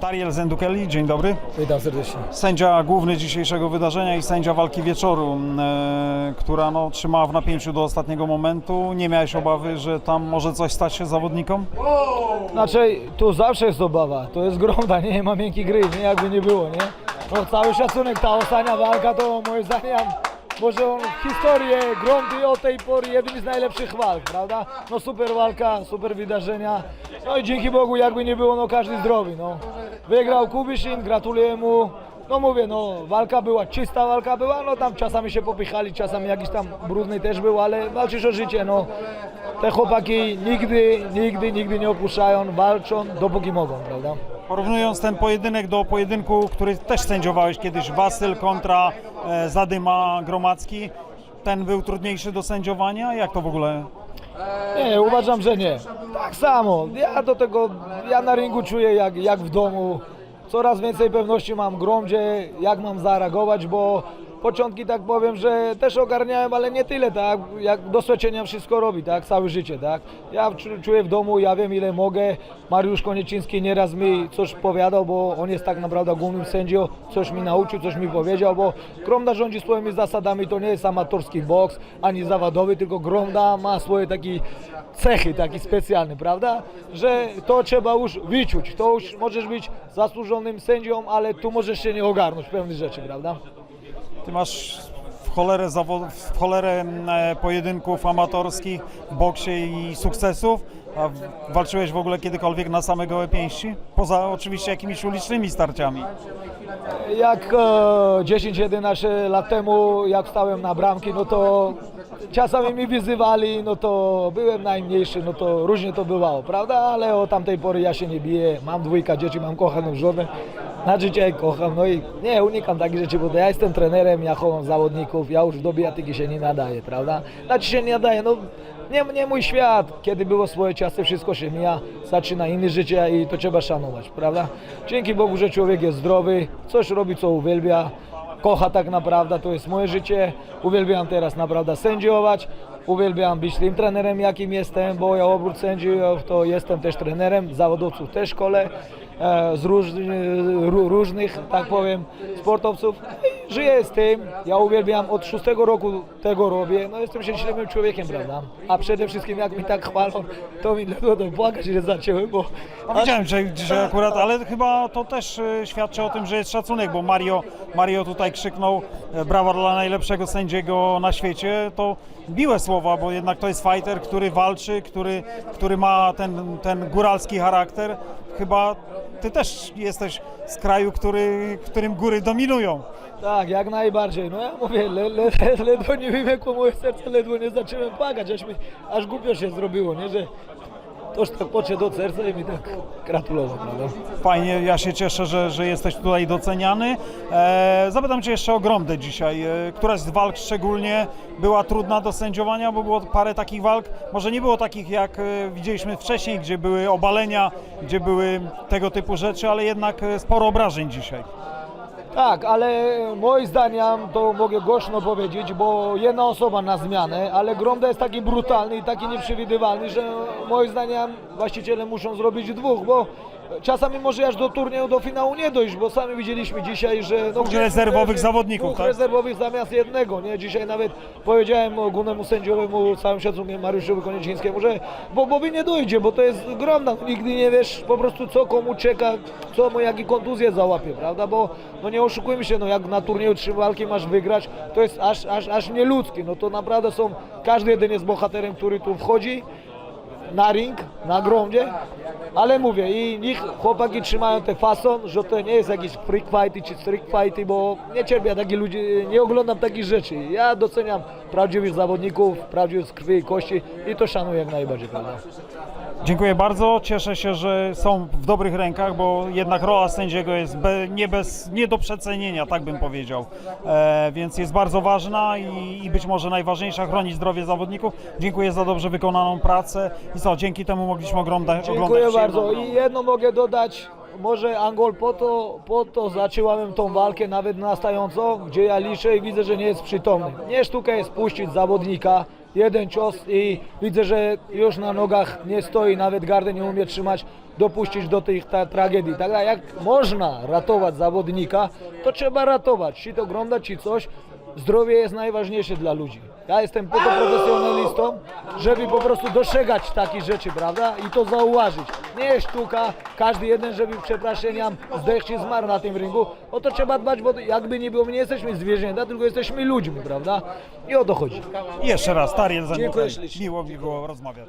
Tariel Zendukeli, dzień dobry. Witam serdecznie. Sędzia główny dzisiejszego wydarzenia i sędzia walki wieczoru, e, która no, trzymała w napięciu do ostatniego momentu. Nie miałeś obawy, że tam może coś stać się zawodnikom? Znaczy, tu zawsze jest obawa. To jest gromda, nie ma miękkiej gry, nie jakby nie było, nie? No cały szacunek, ta ostatnia walka to moim zdaniem może on historię gromdy od tej pory jednym z najlepszych walk, prawda? No super walka, super wydarzenia. No i dzięki Bogu jakby nie było, no każdy zdrowy, no. Wygrał Kubiszyn, gratuluję mu. No mówię, no walka była, czysta walka była, no tam czasami się popychali, czasami jakiś tam brudny też był, ale walczysz o życie, no. Te chłopaki nigdy, nigdy, nigdy nie opuszczają, walczą dopóki mogą, prawda? Porównując ten pojedynek do pojedynku, który też sędziowałeś kiedyś, Wasyl kontra e, Zadyma Gromacki, ten był trudniejszy do sędziowania? Jak to w ogóle? Nie, uważam, że nie. Tak samo. Ja do tego, ja na ringu czuję jak, jak w domu. Coraz więcej pewności mam w gromdzie, jak mam zareagować, bo początki tak powiem, że też ogarniałem, ale nie tyle, tak? Jak doświadczenia wszystko robi, tak? Całe życie, tak? Ja czu- czuję w domu, ja wiem ile mogę. Mariusz Konieczynski nieraz mi coś powiadał, bo on jest tak naprawdę głównym sędzią, coś mi nauczył, coś mi powiedział, bo Gromda rządzi swoimi zasadami, to nie jest amatorski boks, ani zawodowy, tylko Gromda ma swoje takie cechy, taki specjalny, prawda? Że to trzeba już wyczuć, to już możesz być zasłużonym sędzią, ale tu możesz się nie ogarnąć pewnych rzeczy, prawda? Ty masz w cholerę, zawo- w cholerę e, pojedynków amatorskich w boksie i sukcesów, a walczyłeś w ogóle kiedykolwiek na same gołe pięści? Poza oczywiście jakimiś ulicznymi starciami. Jak e, 10-11 lat temu, jak stałem na bramki, no to czasami mi wyzywali, no to byłem najmniejszy, no to różnie to bywało, prawda? Ale od tamtej pory ja się nie biję, mam dwójka dzieci, mam kochaną żonę, na życie kocham, no i nie unikam takich rzeczy, bo ja jestem trenerem, ja chowam zawodników, ja już do bijatyki się nie nadaję, prawda? Znaczy się nie nadaje, no nie, nie mój świat, kiedy było swoje czasy, wszystko się mija, zaczyna inne życie i to trzeba szanować, prawda? Dzięki Bogu, że człowiek jest zdrowy, coś robi, co uwielbia, kocha tak naprawdę, to jest moje życie, uwielbiam teraz naprawdę sędziować, uwielbiam być tym trenerem, jakim jestem, bo ja oprócz sędziów to jestem też trenerem, zawodowców też szkole, e, z róż, ró- różnych, tak powiem, sportowców. Żyję z tym, ja uwielbiam, od szóstego roku tego robię, no jestem szczęśliwym człowiekiem, prawda? A przede wszystkim jak mi tak chwalą, to mi to płakać nie zaczęły, bo... No, widziałem że dzisiaj akurat, ale chyba to też e, świadczy o tym, że jest szacunek, bo Mario, Mario tutaj krzyknął e, brawa dla najlepszego sędziego na świecie. To miłe słowa, bo jednak to jest fighter, który walczy, który, który ma ten, ten góralski charakter. Chyba ty też jesteś z kraju, który, którym góry dominują. Tak, jak najbardziej. No ja mówię, le, le, ledwo nie wymiękło moje serce, ledwo nie zacząłem płakać, aż, mi, aż głupio się zrobiło, nie? Że toż tak podszedł do serca i mi tak gratulował, prawda? Fajnie, ja się cieszę, że, że jesteś tutaj doceniany. E, zapytam Cię jeszcze o Gromdę dzisiaj. E, któraś z walk szczególnie była trudna do sędziowania, bo było parę takich walk, może nie było takich jak e, widzieliśmy wcześniej, gdzie były obalenia, gdzie były tego typu rzeczy, ale jednak e, sporo obrażeń dzisiaj. Tak, ale moim zdaniem to mogę głośno powiedzieć, bo jedna osoba na zmianę, ale Gromda jest taki brutalny i taki nieprzewidywalny, że moim zdaniem właściciele muszą zrobić dwóch, bo czasami może aż do turnieju, do finału nie dojść, bo sami widzieliśmy dzisiaj, że... No, Dwóch rezerwowych zawodników, dwóch tak? rezerwowych zamiast jednego, nie? Dzisiaj nawet powiedziałem ogólnemu sędziowemu, całym szacunkiem Mariuszowi Koniecznińskiemu, że bo Bobby nie dojdzie, bo to jest gromda, nigdy nie wiesz po prostu co komu czeka, co mu jakie kontuzje załapie, prawda, bo no nie oszukujmy się, no jak na turnieju trzy walki masz wygrać, to jest aż, aż, aż nieludzkie, no to naprawdę są, każdy jeden jest bohaterem, który tu wchodzi, na ring, na gromdzie, ale mówię i niech chłopaki trzymają ten fason, że to nie jest jakieś freak fighty czy street fighty, bo nie cierpię takich ludzi, nie oglądam takich rzeczy. Ja doceniam prawdziwych zawodników, prawdziwych z krwi i kości i to szanuję jak najbardziej, prawda? Dziękuję bardzo. Cieszę się, że są w dobrych rękach, bo jednak rola sędziego jest be, nie, bez, nie do przecenienia, tak bym powiedział. E, więc jest bardzo ważna i, i być może najważniejsza chronić zdrowie zawodników. Dziękuję za dobrze wykonaną pracę i co, dzięki temu mogliśmy oglądać. Dziękuję oglądać bardzo i jedno mogę dodać, może Angol po to, po to zacząłem tą walkę nawet nastającą, gdzie ja liczę i widzę, że nie jest przytomny. Nie sztuka jest puścić zawodnika, jeden cios i widzę, że już na nogach nie stoi, nawet gardę nie umie trzymać, dopuścić do tych ta, tragedii. Także jak można ratować zawodnika, to trzeba ratować, czy to oglądać, czy coś. Zdrowie jest najważniejsze dla ludzi. Ja jestem to profesjonalistą, żeby po prostu dostrzegać takie rzeczy, prawda? I to zauważyć. Nie jest sztuka, każdy jeden, żeby przepraszeniam zdech czy zmarł na tym ringu. O to trzeba dbać, bo jakby nie było, my nie jesteśmy zwierzęta, tylko jesteśmy ludźmi, prawda? I o to chodzi. Jeszcze raz, Tariel ślicznie. Miło mi było rozmawiać.